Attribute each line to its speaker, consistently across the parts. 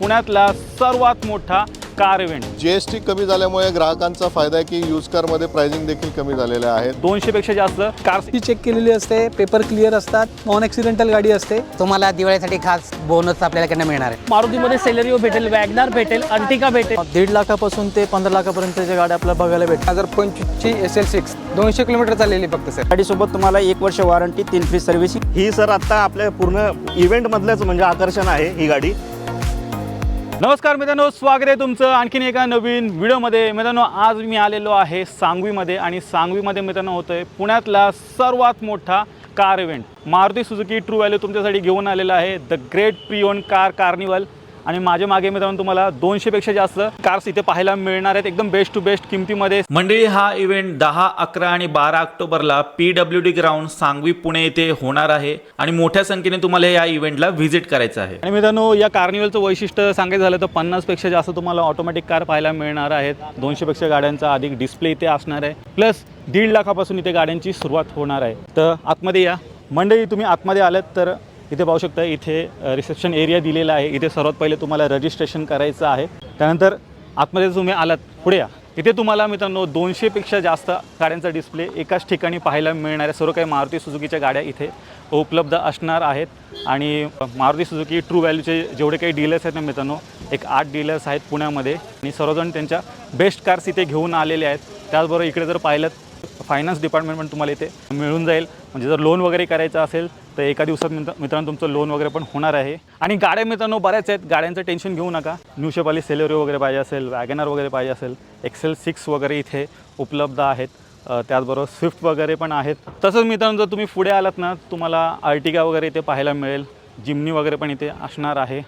Speaker 1: पुण्यातला सर्वात मोठा कार इव्हेंट
Speaker 2: जीएसटी कमी झाल्यामुळे ग्राहकांचा फायदा आहे की यूज कारमध्ये प्राइसिंग देखील कमी झालेले आहेत
Speaker 1: दोनशे पेक्षा जास्त कार
Speaker 3: चेक केलेली असते पेपर क्लिअर असतात नॉन ॲक्सिडेंटल गाडी असते.
Speaker 4: तुम्हाला दिवाळीसाठी खास बोनस आपल्याकडनं मिळणार आहे.
Speaker 5: मारुतीमध्ये सेलेरिओ भेटेल वॅगनार भेटेल अर्टिका भेटेल.
Speaker 3: दीड लाखापासून ते पंधरा लाखापर्यंतच्या गाड्या आपल्याला बघायला भेटतात
Speaker 6: हजार पंचवीसची एस एल सिक्स दोनशे किलोमीटर चाललेली फक्त सर.
Speaker 7: गाडीसोबत तुम्हाला एक वर्ष वॉरंटी तीन फ्री सर्व्हिसिंग
Speaker 8: ही सर आता आपल्या पूर्ण इव्हेंटमधलंच म्हणजे आकर्षण आहे ही गाडी.
Speaker 1: नमस्कार मित्रांनो स्वागत आहे तुमचं आणखीन एका नवीन व्हिडिओमध्ये. मित्रांनो आज मी आलेलो आहे सांगवीमध्ये आणि सांगवीमध्ये मित्रांनो होतं आहे पुण्यातला सर्वात मोठा car event Maruti Suzuki true value तुमच्यासाठी घेऊन आलेला आहे. द ग्रेट प्रिओन कार कार्निवल आणि माझ्या मागे मित्रांनो तुम्हाला दोनशेपेक्षा जास्त कार्स इथे पाहायला मिळणार आहेत. एकदम बेस्ट टू बेस्ट किमतीमध्ये. मंडळी हा इव्हेंट दहा अकरा आणि बारा ऑक्टोबरला P W D ground Sangvi Pune येथे होणार आहे. आणि मोठ्या संख्येने तुम्हाला या इव्हेंटला व्हिजिट करायचं आहे. आणि मित्रांनो या कार्निवलचं वैशिष्ट्य सांगायचं झालं तर पन्नासपेक्षा जास्त तुम्हाला ऑटोमॅटिक कार पाहायला मिळणार आहेत. दोनशेपेक्षा गाड्यांचा अधिक डिस्प्ले इथे असणार आहे. प्लस दीड लाखापासून इथे गाड्यांची सुरुवात होणार आहे. तर आतमध्ये या. मंडळी तुम्ही आतमध्ये आलात तर इथे पाहू शकता इथे रिसेप्शन एरिया दिलेला आहे. इथे सर्वात पहिले तुम्हाला रजिस्ट्रेशन करायचं आहे. त्यानंतर आतमध्ये तुम्ही आलात पुढे या. इथे तुम्हाला मित्रांनो दोनशेपेक्षा जास्त गाड्यांचा डिस्प्ले एकाच ठिकाणी पाहायला मिळणाऱ्या सर्व काही मारुती सुझुकीच्या गाड्या इथे उपलब्ध असणार आहेत. आणि मारुती सुझुकी ट्रू व्हॅल्यूचे जेवढे काही डीलर्स आहेत ना मित्रांनो एक आठ डीलर्स आहेत पुण्यामध्ये. आणि सर्वजण त्यांच्या बेस्ट कार्स इथे घेऊन आलेले आहेत. त्याचबरोबर इकडे जर पाहिलं फायनान्स डिपार्टमेंट पण तुम्हाला इथे मिळून जाईल. म्हणजे जर लोन वगैरे करायचं असेल तर एका दिवसात मित्र मित्रांनो तुमचं लोन वगैरे पण होणार आहे. आणि गाड्या मित्रांनो बऱ्याच आहेत. गाड्यांचं टेन्शन घेऊ नका. न्यूशेपाली सेलेरिओ वगैरे पाहिजे असेल वॅगनर वगैरे पाहिजे असेल एक्सेल सिक्स वगैरे इथे उपलब्ध आहेत. त्याचबरोबर स्विफ्ट वगैरे पण आहेत. तसंच मित्रांनो जर तुम्ही पुढे आलात ना तुम्हाला आर्टिगा वगैरे इथे पाहायला मिळेल. जिमनी वगैरे पण इथे असणार आहे.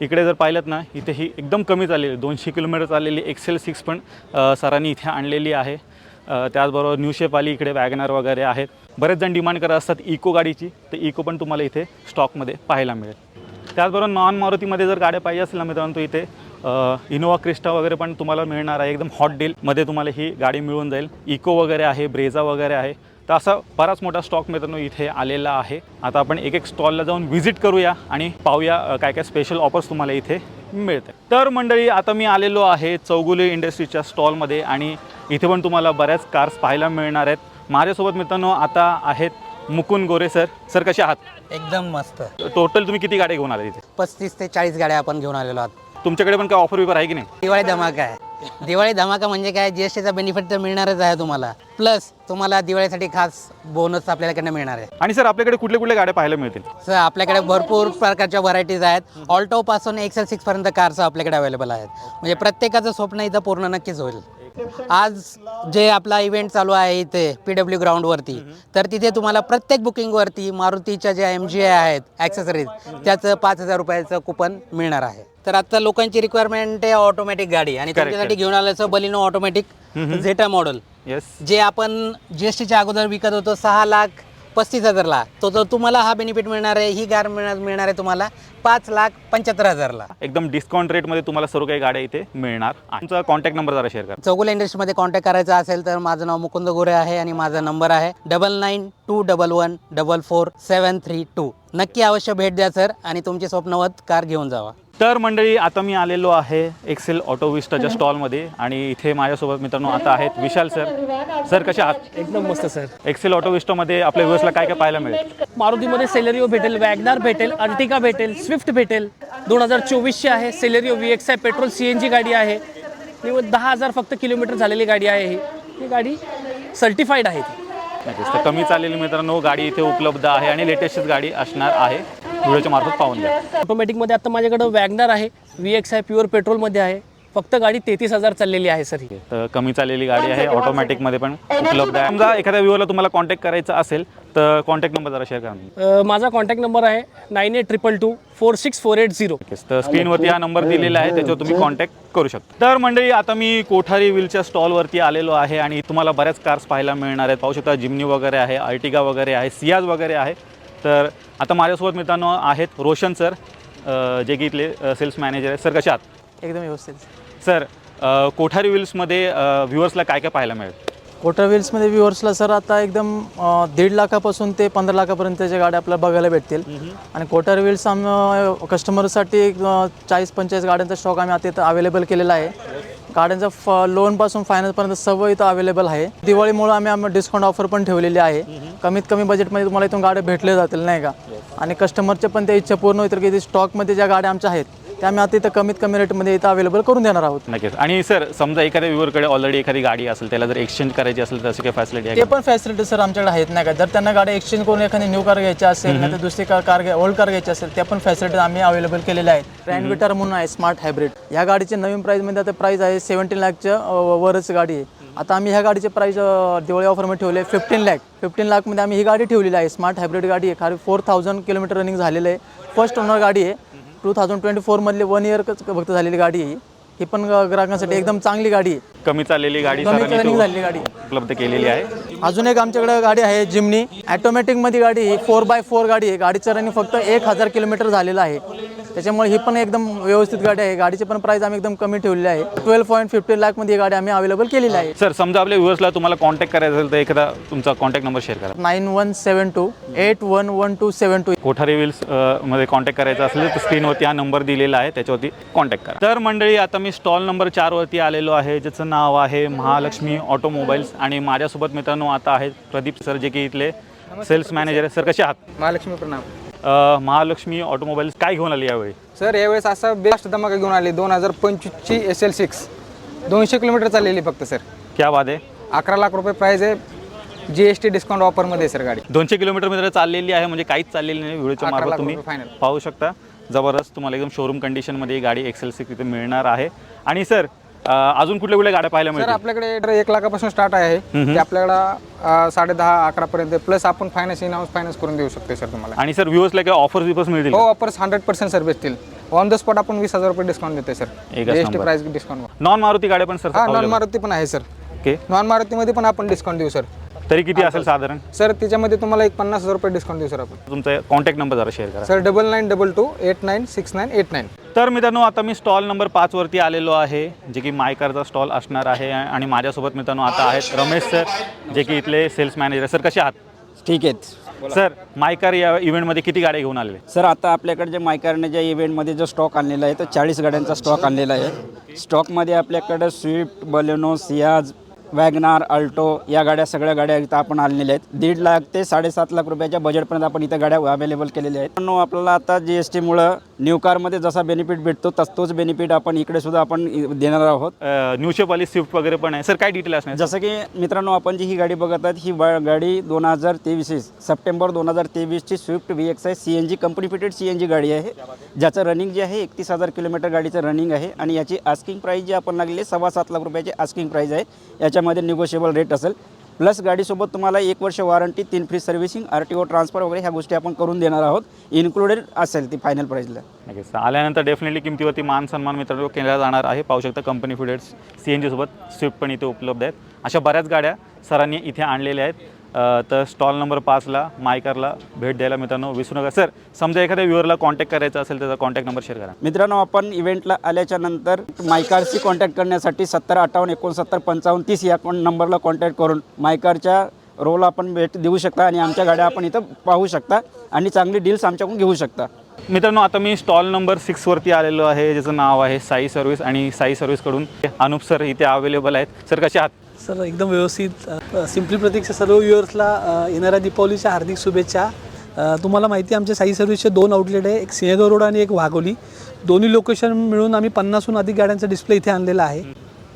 Speaker 1: इकडे जर पाहिलं ना इथे ही एकदम कमी चाललेली दोनशे किलोमीटर चाललेली एक्सेल सिक्स पण सरांनी इथे आणलेली आहे. त्याचबरोबर न्यू शेप आली इकडे वॅगनर वगैरे आहेत. बरेच जण डिमांड करत असतात इको गाडीची. तर इको पण तुम्हाला इथे स्टॉकमध्ये पाहायला मिळेल. त्याचबरोबर नॉन मारुतीमध्ये जर गाड्या पाहिजे असेल ना मित्रांनो इथे इनोवा क्रिस्टा वगैरे पण तुम्हाला मिळणार आहे. एकदम हॉट डीलमध्ये तुम्हाला ही गाडी मिळून जाईल. इको वगैरे आहे ब्रेझा वगैरे आहे. तर असा बराच मोठा स्टॉक मित्रांनो इथे आलेला आहे. आता आपण एक एक स्टॉलला जाऊन व्हिजिट करूया आणि पाहूया काय काय स्पेशल ऑफर्स तुम्हाला इथे मिळते तर मंडळी आता मी आलेलो आहे चौगुले इंडस्ट्रीच्या स्टॉलमध्ये आणि इथे पण तुम्हाला बऱ्याच कार्स पाहायला मिळणार आहेत. माझ्यासोबत मित्रांनो आता आहेत मुकुंद गोरे सर सर कसे आहात?
Speaker 4: एकदम मस्त.
Speaker 1: टोटल तुम्ही किती गाड्या घेऊन आले इथे?
Speaker 4: पस्तीस ते चाळीस गाड्या आपण घेऊन आलेलो आहोत.
Speaker 1: तुमच्याकडे पण काय ऑफर विफर आहे की नाही?
Speaker 4: दिवाळी धमाका आहे. दिवाळी धमाका म्हणजे काय? जीएसटीचा बेनिफिट तर मिळणारच आहे तुम्हाला. प्लस तुम्हाला दिवाळीसाठी खास बोनस आपल्याकडनं मिळणार आहे.
Speaker 1: आणि सर आपल्याकडे कुठल्या कुठल्या गाड्या पाहायला मिळतील?
Speaker 4: सर आपल्याकडे भरपूर प्रकारच्या व्हरायटीज आहेत. ऑल्टो पासून एक्सेल सिक्स पर्यंत कार्स आपल्याकडे अवेलेबल आहेत. म्हणजे प्रत्येकाचं स्वप्न इथं पूर्ण नक्कीच होईल. आज जे आपला इव्हेंट चालू आहे इथे पी डब्ल्यू ग्राउंडवरती तर तिथे तुम्हाला प्रत्येक बुकिंगवरती मारुतीच्या ज्या एम जी आहेत ॲक्सेसरीज त्याचं पाच हजार रुपयाचं कुपन मिळणार आहे. तर आता लोकांची रिक्वायरमेंट आहे ऑटोमॅटिक गाडी. आणि त्याच्यासाठी घेऊन आल्याचं बलिनो ऑटोमॅटिक झेटा मॉडेल जे आपण जी एस टीच्या अगोदर विकत होतो सहा लाख पस्तीस हजारला तो तर तुम्हाला हा बेनिफिट मिळणार आहे ही मिळणार मिळणार आहे तुम्हाला पाच लाख पंच्याहत्तर हजारला.
Speaker 1: एकदम डिस्काउंट रेटमध्ये तुम्हाला सर्व काही गाड्या इथे मिळणार. आणि तुमचा कॉन्टॅक्ट नंबर जरा शेअर करा.
Speaker 4: चौगुले इंडस्ट्रीमध्ये कॉन्टॅक्ट करायचा असेल तर माझं नाव मुकुंद गोरे आहे आणि माझा नंबर आहे double nine two double one double four seven three two नक्की अवश्य भेट द्या सर आणि तुमची स्वप्नवत कार घेऊन जावा.
Speaker 1: तर मंडळी आता मी आलेलो आहे एक्सेल ऑटो विस्टाच्या स्टॉलमध्ये आणि इथे माझ्यासोबत मित्रांनो आता आहेत विशाल सर. सर कसे आहात?
Speaker 5: एकदम मस्त सर.
Speaker 1: एक्सेल ऑटो विस्टामध्ये आपल्या व्यवस्था काय काय पाहायला मिळेल?
Speaker 5: मारुतीमध्ये सेलेरिओ भेटेल वॅगनार भेटेल अर्टिका भेटेल स्विफ्ट भेटेल. दोन हजार चोवीसची आहे. Celerio V X I petrol C N G गाडी आहे. दहा हजार फक्त किलोमीटर झालेली गाडी आहे ही. ही गाडी सर्टिफाईड आहे ती.
Speaker 1: नक्कीच तर कमी चाललेली मित्रांनो गाडी इथे उपलब्ध आहे आणि लेटेस्टच गाडी असणार आहे. व्हिडिओच्या मार्फत पाहून द्या
Speaker 5: ऑटोमॅटिकमध्ये आता माझ्याकडं वॅगनार आहे. व्ही एक्स आय प्युअर पेट्रोलमध्ये आहे. फक्त गाडी तेहतीस हजार चाललेली आहे सर ही.
Speaker 1: तर कमी चाललेली गाडी आहे. ऑटोमॅटिकमध्ये पण उपलब्ध आहे. समजा एखाद्या व्ह्यूअरला तुम्हाला कॉन्टॅक्ट करायचा असेल तर कॉन्टॅक्ट नंबर जरा शेअर करा
Speaker 5: अ, माझा कॉन्टॅक्ट नंबर आहे nine eight triple two four six four eight zero
Speaker 1: नक्कीच. तर स्क्रीनवरती हा नंबर दिलेला आहे त्याच्यावर तुम्ही कॉन्टॅक्ट करू शकता. तर मंडळी आता मी कोठारी व्हीलच्या स्टॉलवरती आलेलो आहे आणि तुम्हाला बऱ्याच कार्स पाहायला मिळणार आहेत. पाहू शकता जिमनी वगैरे आहे अर्टिगा वगैरे आहे सियाज वगैरे आहे. तर आता माझ्यासोबत मित्रांनो आहेत रोशन सर अ, जे की इथले सेल्स मॅनेजर आहेत. सर कसे आहात?
Speaker 3: एकदम व्यवस्थित.
Speaker 1: सर कोठारी व्हील्समध्ये व्ह्युअर्सला काय काय पाहायला मिळेल?
Speaker 9: कोटा व्हील्समध्ये व्ह्युअर्सला सर आता एकदम अ, दीड लाखापासून ते पंधरा लाखापर्यंतच्या गाड्या आपल्याला बघायला भेटतील. आणि कोटर व्हील्स आम कस्टमरसाठी एक अ, चाळीस पंचेचाळीस गाड्यांचा स्टॉक आम्ही आता इथं अवेलेबल केलेला आहे. गाड्यांचा फ लोनपासून फायनान्सपर्यंत सर्व इथं अवेलेबल आहे. दिवाळीमुळे आम्ही आम्ही डिस्काउंट ऑफर पण ठेवलेली आहे. कमीत कमी बजेटमध्ये तुम्हाला इथून गाड्या भेटल्या जातील नाही का? आणि कस्टमरच्या पण त्या इच्छा पूर्ण होतील की स्टॉकमध्ये ज्या गाड्या आमच्या आहेत त्या आम्ही आता इथं कमीत कमी रेटमध्ये इथं अवेलेबल करून देणार आहोत.
Speaker 1: नक्कीच. आणि सर समजा एखाद्या व्ह्युअरकडे ऑलरेडी एखादी गाडी असेल त्याला जर एक्सचेंज करायची असेल तर तशी काही फॅसिलिटी आहे
Speaker 9: ते? पण फॅसिलिटी सर आमच्याकडे आहेत नाही का? जर त्यांना गाडी एक्सचेंज करून एखादी न्यू कार घ्यायची असेल नाही तर दुसरी कार कार ओल्ड कार घ्यायची असेल त्या पण फॅसिलिटी आम्ही अवेलेबल केलेल्या आहेत. ट्रॅनविटर म्हणून आहे स्मार्ट हायब्रिड या गाडीची नवीन प्राईजमध्ये आता प्राईस आहे सेव्हन्टीन लाखच्या अं, वरच गाडी आहे. आता आम्ही ह्या गाडीचे प्राईस दिवाळी ऑफरमध्ये ठेवले फिफ्टीन लॅक फिफ्टीन लाखमध्ये आम्ही ही गाडी ठेवलेली आहे. स्मार्ट हायब्रिड गाडी आहे. खाली फोर थाउजंड किलोमीटर रनिंग झालेलं आहे. फर्स्ट ओनर गाडी आहे. टू थाउजंड ट्वेंटी फोरमधली वन इयर फक्त झालेली गाडी आहे ही. पण ग्राहकांसाठी एकदम चांगली गाडी आहे.
Speaker 1: कमी चाललेली गाडी
Speaker 9: कमी रनिंग झालेली गाडी
Speaker 1: उपलब्ध केलेली आहे.
Speaker 9: अजून एक आमच्याकडे गाडी आहे जिमनी. ॲटोमॅटिकमध्ये गाडी ही फोर बाय फोर गाडी आहे. गाडीचं रनिंग फक्त एक हजार किलोमीटर झालेलं आहे. त्याच्यामुळे ही पण एकदम व्यवस्थित गाडी आहे. गाडीची पण प्राईस आम्ही एकदम कमी ठेवलेली आहे. ट्वेल्व पॉईंट फिफ्टीन लाखमध्ये ही गाडी आम्ही अवेलेबल केलेली आहे.
Speaker 1: सर समजा आपल्या व्ह्युअर्सला तुम्हाला कॉन्टॅक्ट करायचा असेल तर एखादा तुमचा कॉन्टॅक्ट नंबर शेअर करा.
Speaker 9: Nine one seven two eight one one two seven two
Speaker 1: Kothari wheels अ, मध्ये कॉन्टॅक्ट करायचा असेल तर स्क्रीनवरती हा नंबर दिलेला आहे. त्याच्यावरती कॉन्टॅक्ट करा. तर मंडळी आता मी स्टॉल नंबर चारवरती आलेलो आहे ज्याचं नाव आहे महालक्ष्मी ऑटोमोबाईल्स आणि माझ्यासोबत मित्रांनो आता आहेत प्रदीप सर जे की इथले सेल्स मॅनेजर आहे. सर कसे आहात?
Speaker 6: महालक्ष्मी प्रणाम.
Speaker 1: महालक्ष्मी ऑटोमोबाईल्स काय घेऊन आली यावेळी?
Speaker 6: सर यावेळेस असा बेस्ट धमाका घेऊन आले दोन हजार पंचवीसची एस एल सिक्स दोनशे किलोमीटर चाललेली फक्त सर.
Speaker 1: क्या वाद आहे.
Speaker 6: अकरा लाख रुपये प्राईज आहे. जी एस टी डिस्काउंट ऑफरमध्ये सर गाडी.
Speaker 1: दोनशे किलोमीटर मीटर चाललेली आहे म्हणजे काहीच चाललेली नाही. व्हिडिओच्या
Speaker 6: अकरा
Speaker 1: मार्फत
Speaker 6: लाख
Speaker 1: तुम्ही
Speaker 6: रुपये final.
Speaker 1: पाहू शकता. जबरदस्त तुम्हाला एकदम शोरूम कंडिशनमध्ये ही गाडी एक्सेल सिक्स इथे मिळणार आहे. आणि सर अजून कुठल्या कुठल्या गाड्या पाहायला
Speaker 6: सर
Speaker 1: मिळतील?
Speaker 6: आपल्याकडे एक लाखापासून स्टार्ट आहे. ते आपल्याकडं साडे दहा अकरापर्यंत प्लस आपण फायनान्स इन हाऊस फायनान्स करून देऊ शकतो सर तुम्हाला.
Speaker 1: आणि सर व्ह्यूअर्सला काही ऑफर्स विफर्स मिळतील
Speaker 6: हो? ऑफर्स हंड्रेड पर्सेंट सर भेटतील. ऑन द स्पॉट आपण वीस हजार रुपये डिस्काउंट देतोय सर.
Speaker 1: एकच
Speaker 6: S T
Speaker 1: number.
Speaker 6: Price discount
Speaker 1: non Maruti गाड्या पण सर
Speaker 6: हा नॉन मारुती पण आहे सर.
Speaker 1: ओके
Speaker 6: नॉन मारुतीमध्ये पण आपण डिस्काउंट देऊ सर.
Speaker 1: तरी किती असेल साधारण?
Speaker 6: सर त्याच्यामध्ये तुम्हाला एक पन्नास हजार रुपये डिस्काउंट देऊ सर आपण.
Speaker 1: तुमचा कॉन्टॅक्ट नंबर जरा शेअर करा.
Speaker 6: Sir double nine double two eight nine six nine eight nine
Speaker 1: तर मित्रांनो आता मी स्टॉल नंबर पाचवरती आलेलो आहे जे की मायकारचा स्टॉल असणार आहे आणि माझ्यासोबत मित्रांनो आता आहेत रमेश सर जे की इथले सेल्स मॅनेजर सर कसे आहात?
Speaker 7: ठीक आहेत.
Speaker 1: सर मायकार या इव्हेंटमध्ये किती गाड्या घेऊन आलेले?
Speaker 7: सर आता आपल्याकडे जे मायकारने ज्या इव्हेंटमध्ये जो स्टॉक आणलेला आहे तो चाळीस गाड्यांचा स्टॉक आणलेला आहे. स्टॉकमध्ये आपल्याकडं Swift Baleno Ciaz wagon R Alto या गाड्या सगळ्या गाड्या इथं आपण आणलेल्या आहेत. दीड लाख ते साडेसात लाख रुपयाच्या बजेटपर्यंत आपण इथं गाड्या अवेलेबल केलेल्या आहेत. पण आपल्याला आता जी एस टीमुळं न्यू कारमध्ये जसा बेनिफिट भेटतो तस तोच बेनिफिट आपण इकडे सुद्धा आपण देणार आहोत.
Speaker 1: न्यूशेपवाली स्विफ्ट वगैरे पण आहे. सर काय डिटेल असणार?
Speaker 7: जसं की मित्रांनो आपण जी ही गाडी बघत आहात ही गाडी दोन हजार तेवीस सप्टेंबर दोन हजार तेवीसची स्विफ्ट व्ही एक्स आहे C N G company fitted C N G गाडी आहे. ज्याचं रनिंग जे आहे एकतीस हजार किलोमीटर गाडीचं रनिंग आहे. आणि याची आस्किंग प्राईस जी आपण लागली सव्वा सात लाख रुपयाची आस्किंग प्राईस आहे. त्याच्यामध्ये निगोशिएबल रेट असेल. प्लस गाडीसोबत तुम्हाला एक वर्ष वॉरंटी तीन free servicing R T O transfer वगैरे ह्या गोष्टी आपण करून देणार आहोत. इन्क्लुडेड असेल ती फायनल प्राईजला
Speaker 1: नक्कीच आल्यानंतर डेफिनेटली किमतीवरती मान सन्मान मित्रांनो केला जाणार आहे. पाहू शकता कंपनी फिडेट्स सी एन जीसोबत स्विफ्ट पण इथे उपलब्ध आहेत. अशा बऱ्याच गाड्या सरांनी इथे आणलेल्या आहेत. तर स्टॉल नंबर पाचला मायकारला भेट द्यायला मित्रांनो विसरू नका. सर समजा एखाद्या व्ह्युअरला कॉन्टॅक्ट करायचा असेल त्याचा कॉन्टॅक्ट नंबर शेअर करा.
Speaker 7: मित्रांनो आपण इव्हेंटला आल्याच्यानंतर मायकारशी कॉन्टॅक्ट करण्यासाठी सत्तर अठ्ठावन्न एकोणसत्तर पंचावन्न तीस या नंबरला कॉन्टॅक्ट करून मायकारच्या रोल आपण भेट देऊ शकता आणि आमच्या गाड्या आपण इथं पाहू शकता आणि चांगली डील्स आमच्याकडून घेऊ शकता.
Speaker 1: मित्रांनो आता मी स्टॉल नंबर सिक्सवरती आलेलो आहे ज्याचं नाव आहे साई सर्व्हिस आणि साई सर्व्हिसकडून अनुप सर इथे अवेलेबल आहेत. सर कसे आहात?
Speaker 3: सर एकदम व्यवस्थित सिम्पली प्रतीक्षा सर्व व्ह्युअर्सला येणाऱ्या दीपावलीच्या हार्दिक शुभेच्छा. तुम्हाला माहिती आमच्या साई सर्व्हिसचे दोन आउटलेट आहे एक सिंहगड रोड आणि एक वाघोली. दोन्ही लोकेशन मिळून आम्ही पन्नासहून अधिक गाड्यांचा डिस्प्ले इथे आणलेला आहे.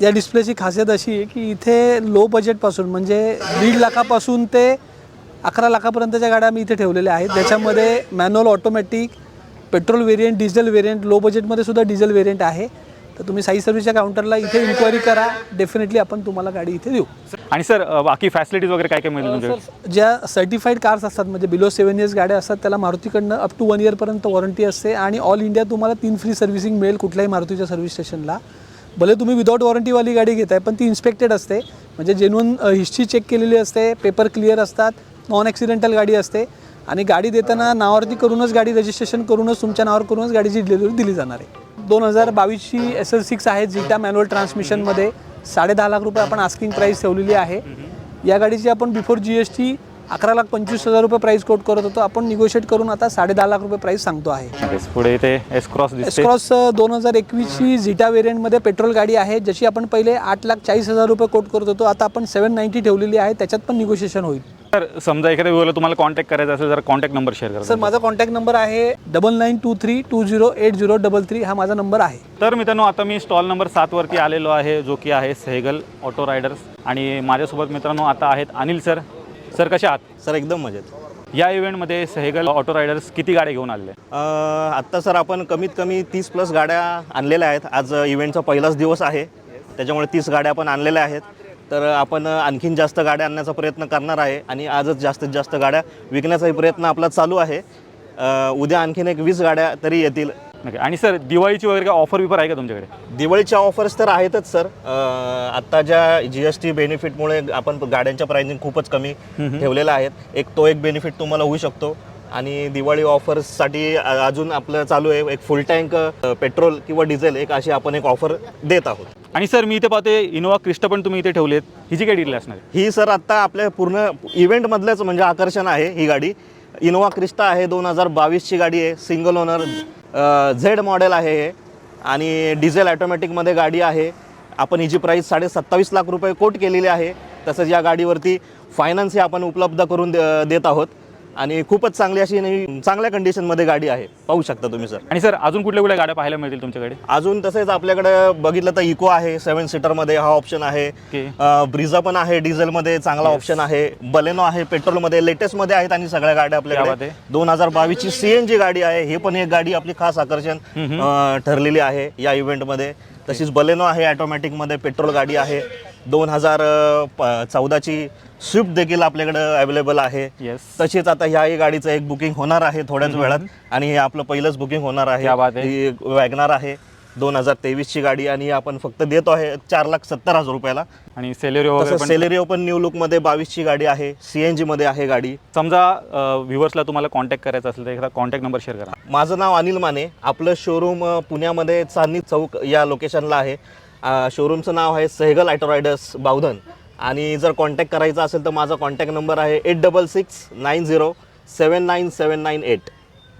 Speaker 3: या डिस्प्लेची खासियत अशी आहे की इथे लो बजेटपासून म्हणजे दीड लाखापासून ते अकरा लाखापर्यंतच्या गाड्या आम्ही इथे ठेवलेल्या आहेत. त्याच्यामध्ये manual automatic petrol variant diesel variant low बजेटमध्ये सुद्धा डिझेल व्हेरियंट आहे. तर तुम्ही साई सर्व्हिसच्या काउंटरला इथे इन्क्वायरी करा. डेफिनेटली आपण तुम्हाला गाडी इथे देऊ.
Speaker 1: आणि सर बाकी फॅसिलिटीज वगैरे काय काय तुमच्याकडे?
Speaker 3: ज्या सर्टिफाईड कार्स असतात म्हणजे बिलो सेवन इयर्स गाड्या असतात त्याला मारुतीकडनं अप टू वन इयरपर्यंत वॉरंटी असते आणि ऑल इंडिया तुम्हाला तीन फ्री सर्व्हिसिंग मिळेल कुठल्याही मारुतीच्या सर्व्हिस स्टेशनला भले तुम्ही विदाऊट वॉरंटीवाली गाडी घेताय पण ती इन्स्पेक्टेड असते. म्हणजे जेन्युन हिस्ट्री चेक केलेली असते पेपर क्लिअर असतात नॉन ॲक्सिडेंटल गाडी असते. आणि गाडी देताना नावावरती करूनच गाडी रजिस्ट्रेशन करूनच तुमच्या नावावर करूनच गाडीची डिलिव्हरी दिली जाणार आहे. दोन हजार बावीसची एस एल सिक्स आहे जिटा मॅन्युअल ट्रान्समिशनमध्ये साडे दहा लाख रुपये आपण आस्किंग प्राईस ठेवलेली आहे. या गाडीची आपण बिफोर जी एस टी अकरा लाख पंचवीस हजार रुपये प्राईस कोट करत होतो. आपण निगोशिएट करून आता साडे दहा लाख रुपये प्राईस सांगतो आहे.
Speaker 1: पुढे इथे एस क्रॉस दिसते.
Speaker 3: एसक्रॉस दोन हजार एकवीसची झिटा वेरियंटमध्ये पेट्रोल गाडी आहे जशी आपण पहिले आठ लाख चाळीस हजार रुपये कोट करत होतो आता आपण सेवन नाईन्टी ठेवलेली आहे त्याच्यात पण निगोशिएशन होईल.
Speaker 1: तर समजा एखाद्या व्ह्यूअरला तुम्हाला कॉन्टॅक्ट करायचा असेल तर कॉन्टॅक्ट नंबर शेअर करा.
Speaker 3: सर माझा कॉन्टॅक्ट नंबर आहे double nine two three two zero eight zero double three हा माझा नंबर आहे.
Speaker 1: तर मित्रांनो आता मी स्टॉल नंबर सातवरती आलेलो आहे जो की आहे सेहगल ऑटो रायडर्स आणि माझ्यासोबत मित्रांनो आता आहेत अनिल सर. सर कसे आहात?
Speaker 8: सर एकदम मजेत.
Speaker 1: या इव्हेंटमध्ये सेहगल ऑटो रायडर्स किती गाड्या घेऊन?
Speaker 8: अं, आत्ता सर आपण कमीत कमी तीस प्लस गाड्या आणलेल्या आहेत. आज इव्हेंटचा पहिलाच दिवस आहे. त्याच्यामुळे तीस गाड्या आपण आणलेल्या आहेत. तर आपण आणखीन जास्त गाड्या आणण्याचा प्रयत्न करणार आहे आणि आजच जास्तीत जास्त गाड्या विकण्याचाही प्रयत्न आपला चालू आहे. अं, उद्या आणखीन एक वीस गाड्या तरी येतील.
Speaker 1: नक्की आणि सर दिवाळीची वगैरे काय ऑफर बिफर आहे का तुमच्याकडे?
Speaker 8: दिवाळीच्या ऑफर्स तर आहेतच सर. अं, आत्ता ज्या जी एस टी बेनिफिटमुळे आपण गाड्यांच्या प्राइसिंग खूपच कमी ठेवलेल्या आहेत. एक तो एक बेनिफिट तुम्हाला होऊ शकतो. आणि दिवाळी ऑफर्ससाठी अ- अजून आपलं चालू आहे. एक फुल टँक पेट्रोल किंवा डिझेल एक अशी आपण एक ऑफर देत आहोत.
Speaker 1: आणि सर मी इथे पाहते इनोवा क्रिस्टा पण तुम्ही इथे ठेवलेत. हिची काय डिटेल असणार आहे?
Speaker 8: ही सर आत्ता आपल्या पूर्ण इव्हेंटमधलंच म्हणजे आकर्षण आहे ही गाडी. इनोवा क्रिस्टा आहे दोन हजार बावीसची गाडी आहे. सिंगल ओनर झेड मॉडेल आहे हे. आणि डिझेल ॲटोमॅटिकमध्ये गाडी आहे. आपण हिची प्राईस साडे सत्तावीस लाख रुपये कोट केलेली आहे. तसंच या गाडीवरती फायनान्सही आपण उपलब्ध करून दे- देत आहोत. आणि खूपच चांगली अशी नवी चांगल्या कंडिशनमध्ये गाडी आहे. पाहू शकता तुम्ही सर
Speaker 1: आणि सर अजून कुठल्या कुठल्या गाड्या पाहायला मिळतील तुमच्याकडे?
Speaker 8: अजून तसेच आपल्याकडे बघितलं तर इको आहे सेवन सीटरमध्ये हा ऑप्शन आहे. अ, ब्रिझा पण आहे डिझेलमध्ये चांगला ऑप्शन आहे. बलेनो आहे पेट्रोलमध्ये लेटेस्टमध्ये आहेत आणि सगळ्या गाड्या
Speaker 1: क्या बात
Speaker 8: आपल्याकडे
Speaker 1: आहे.
Speaker 8: दोन हजार बावीसची सीएनजी गाडी आहे. ही पण एक गाडी आपली खास आकर्षण अ, ठरलेली आहे या इव्हेंटमध्ये तशीच बलेनो आहे ऑटोमॅटिकमध्ये पेट्रोल गाडी आहे. दोन हजार चौदाची स्विफ्ट देखील आपल्याकडे अवेलेबल आहे.
Speaker 1: Yes.
Speaker 8: तशीच आता ह्याही गाडीचं एक बुकिंग होणार आहे थोड्याच वेळात. आणि हे आपलं पहिलंच बुकिंग होणार आहे.
Speaker 1: क्या बात आहे.
Speaker 8: ही वॅगनार आहे. दोन हजार तेवीसची गाडी आणि आपण फक्त देतो आहे चार लाख सत्तर हजार रुपयाला.
Speaker 1: आणि सेलेरिओ वगैरे पण
Speaker 8: सेलेरिओ पण न्यू लुकमध्ये बावीसची गाडी आहे. सीएनजी मध्ये आहे गाडी.
Speaker 1: समजा व्ह्युअर्सला तुम्हाला कॉन्टॅक्ट करायचा असेल तर एखादा कॉन्टॅक्ट नंबर शेअर करा.
Speaker 8: माझं नाव अनिल माने. आपलं शोरूम पुण्यामध्ये चांदणी चौक या लोकेशनला आहे. शोरूमचं नाव आहे सहगल ॲटो रायडर्स बावधन. आणि जर कॉन्टॅक्ट करायचा असेल तर माझा कॉन्टॅक्ट नंबर आहे eight double six nine zero seven nine seven nine eight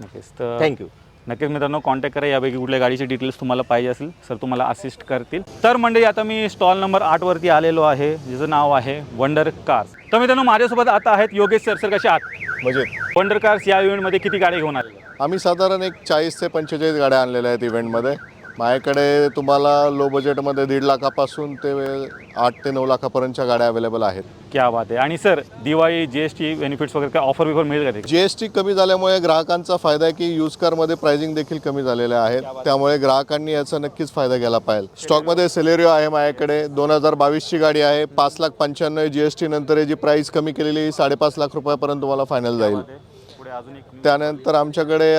Speaker 1: नक्कीच तर
Speaker 8: थँक्यू
Speaker 1: नक्कीच मित्रांनो कॉन्टॅक्ट करा. यापैकी कुठल्या गाडीची डिटेल्स तुम्हाला पाहिजे असेल सर तुम्हाला असिस्ट करतील. तर मंडळी आता मी स्टॉल नंबर आठवरती आलेलो आहे जिचं नाव आहे वंडर कार्स तर मित्रांनो माझ्यासोबत आता आहेत योगेश सर सर कसे आहात?
Speaker 2: म्हणजे
Speaker 1: वंडर कार्स या इव्हेंटमध्ये किती गाड्या घेऊन आलेल्या
Speaker 2: आम्ही साधारण एक चाळीस ते पंचेचाळीस गाड्या आणलेल्या आहेत इव्हेंटमध्ये माझ्याकडे तुम्हाला लो बजेटमध्ये दीड लाखापासून ते आठ ते नऊ लाखापर्यंतच्या गाड्या अवेलेबल आहेत.
Speaker 1: क्या बात आहे. आणि sir Diwali G S T benefits वगैरे काय ऑफर बिफर मिळेल का ते?
Speaker 2: जी एस टी कमी झाल्यामुळे ग्राहकांचा फायदा आहे की यूज कारमध्ये प्राइसिंग देखील कमी झालेल्या आहेत. त्यामुळे ग्राहकांनी याचा नक्कीच फायदा घ्यायला पाहिजे. स्टॉकमध्ये सेलेरिओ आहे माझ्याकडे. दोन हजार बावीसची गाडी आहे. पाच लाख पंच्याण्णव जी एस टी नंतर जी प्राइस कमी केलेली साडेपाच लाख रुपयापर्यंत तुम्हाला फायनल जाईल. त्यानंतर आमच्याकडे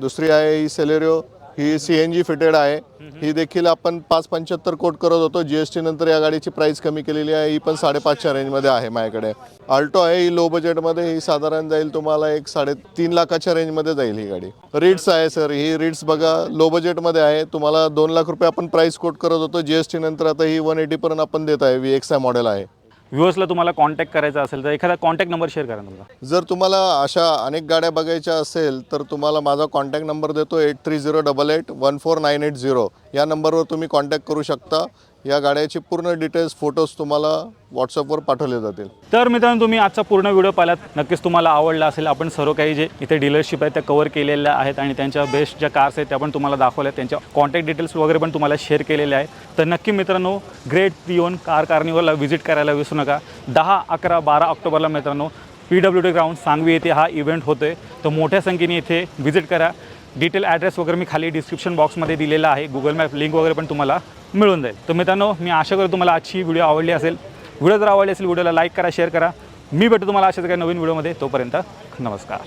Speaker 2: दुसरी आहे ही सेलेरिओ ही सी एन जी फिटेड आहे. ही देखील आपण पाच पंच्याहत्तर कोट करत होतो. जी एस टी नंतर या गाडीची प्राइस कमी केलेली आहे. ही पण साडेपाचच्या रेंजमध्ये आहे माझ्याकडे. आल्टो आहे. ही लो बजेटमध्ये ही साधारण जाईल तुम्हाला एक साडे तीन लाखाच्या रेंजमध्ये जाईल ही गाडी. रिट्स आहे सर ही रिट्स बघा लो बजेटमध्ये आहे. तुम्हाला दोन लाख रुपये आपण प्राइस कोट करत होतो. जी एस टी नंतर आता ही वन एटीपर्यंत आपण देत आहे. व्ही एक्स आय मॉडेल आहे.
Speaker 1: व्ह्युअर्सला तुम्हाला कॉन्टॅक्ट करायचा असेल तर एखादा कॉन्टॅक्ट नंबर शेअर करा तुमचा
Speaker 2: जर तुम्हाला अशा अनेक गाड्या बघायच्या असेल तर तुम्हाला माझा कॉन्टॅक्ट नंबर देतो eight three zero double eight one four nine eight zero या नंबरवर तुम्ही कॉन्टॅक्ट करू शकता. या गाड्याचे पूर्ण डिटेल्स फोटोज तुम्हाला व्हॉट्सअपवर पाठवले जातील.
Speaker 1: तर मित्रांनो तुम्ही आजचा पूर्ण व्हिडिओ पाहिलात. नक्कीच तुम्हाला आवडला असेल. आपण सर्व काही जे इथे डीलरशिप आहेत त्या कवर केलेल्या आहेत आणि त्यांच्या बेस्ट ज्या कार्स आहेत त्या पण तुम्हाला दाखवल्या त्यांच्या कॉन्टॅक्ट डिटेल्स वगैरे पण तुम्हाला शेअर केलेले आहेत. तर नक्की मित्रांनो ग्रेट पिओन कार कार्निवलला व्हिजिट करायला विसरू नका. दहा अकरा बारा ऑक्टोबरला मित्रांनो P W D ground Sangvi येथे हा इव्हेंट होतो आहे तर मोठ्या संख्येने इथे व्हिजिट करा. डिटेल ॲड्रेस वगैरे मी खाली डिस्क्रिप्शन बॉक्समध्ये दिलेला आहे. गुगल मॅप लिंक वगैरे पण तुम्हाला मिळून जाईल. तर मित्रांनो मी आशा करतो तुम्हाला आजची व्हिडिओ आवडली असेल. व्हिडिओ जर आवडली असेल व्हिडिओला लाईक करा शेअर करा. मी भेटतो तुम्हाला अशाच काही नवीन व्हिडिओमध्ये. तोपर्यंत नमस्कार.